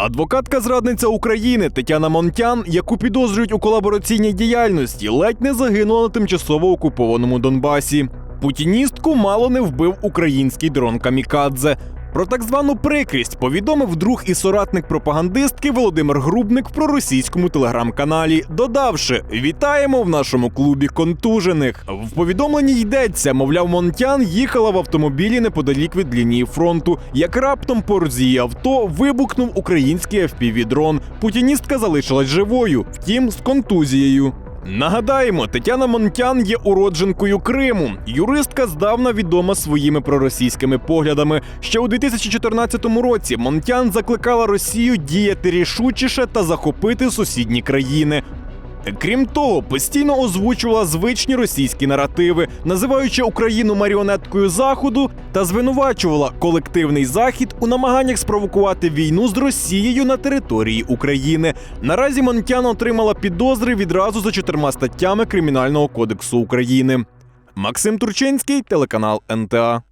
Адвокатка зрадниця України Тетяна Монтян, яку підозрюють у колабораційній діяльності, ледь не загинула на тимчасово окупованому Донбасі. Путіністку мало не вбив український дрон Камікадзе. Про так звану прикрість повідомив друг і соратник пропагандистки Володимир Грубник в проросійському телеграм-каналі, додавши: Вітаємо в нашому клубі контужених. В повідомленні йдеться, мовляв, Монтян їхала в автомобілі неподалік від лінії фронту. Як раптом поруч з її авто вибухнув український FPV-дрон. Путіністка залишилась живою, втім з контузією. Нагадаємо, Тетяна Монтян є уродженкою Криму. Юристка здавна відома своїми проросійськими поглядами. Ще у 2014 році Монтян закликала Росію діяти рішучіше та захопити сусідні країни. Крім того, постійно озвучувала звичні російські наративи, називаючи Україну маріонеткою Заходу та звинувачувала колективний захід у намаганнях спровокувати війну з Росією на території України. Наразі Монтян отримала підозри відразу за чотирма статтями Кримінального кодексу України. Максим Турчинський, телеканал НТА.